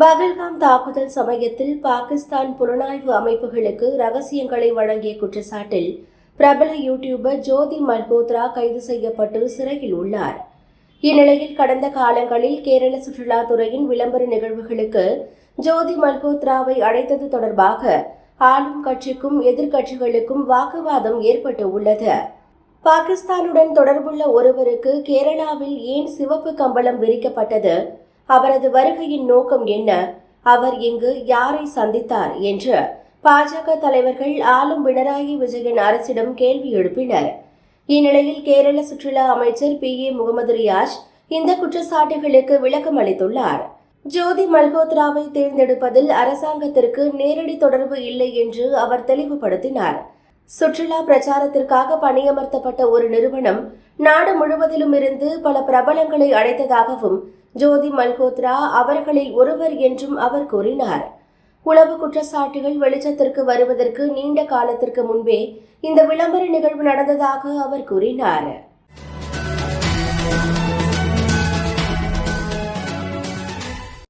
பகல்காம் தாக்குதல் சமயத்தில் பாகிஸ்தான் புலனாய்வு அமைப்புகளுக்கு ரகசியங்களை வழங்கிய குற்றச்சாட்டில் பிரபல யூடியூபர் ஜோதி மல்கோத்ரா கைது செய்யப்பட்டு சிறையில் உள்ளார். இந்நிலையில் கடந்த காலங்களில் கேரள சுற்றுலாத்துறையின் விளம்பர நிகழ்வுகளுக்கு ஜோதி மல்கோத்ராவை அழைத்தது தொடர்பாக ஆளும் கட்சிக்கும் எதிர்க்கட்சிகளுக்கும் வாக்குவாதம் ஏற்பட்டு உள்ளது. பாகிஸ்தானுடன் தொடர்புள்ள ஒருவருக்கு கேரளாவில் ஏன் சிவப்பு கம்பளம் விரிக்கப்பட்டது? அவரது வருகையின் நோக்கம் என்ன? அவர் இங்கு யாரை சந்தித்தார் என்று பாஜக தலைவர்கள் ஆளும் பினராயி விஜயன் அரசிடம் கேள்வி எழுப்பினர். இந்நிலையில் கேரள சுற்றுலா அமைச்சர் பி. ஏ. முகமது ரியாஜ் இந்த குற்றச்சாட்டுகளுக்கு விளக்கம் அளித்துள்ளார். ஜோதி மல்கோத்ராவை தேர்ந்தெடுப்பதில் அரசாங்கத்திற்கு நேரடி தொடர்பு இல்லை என்று அவர் தெளிவுபடுத்தினார். சுற்றுலா பிரச்சாரத்திற்காக பணியமர்த்தப்பட்ட ஒரு நிறுவனம் நாடு முழுவதிலும் இருந்து பல பிரபலங்களை அழைத்ததாகவும் ஜோதி மல்கோத்ரா அவர்களில் ஒருவர் என்றும் அவர் கூறினார். உளவு குற்றச்சாட்டுகள் வெளிச்சத்திற்கு வருவதற்கு நீண்ட காலத்திற்கு முன்பே இந்த விளம்பர நிகழ்வு நடந்ததாக அவர் கூறினார்.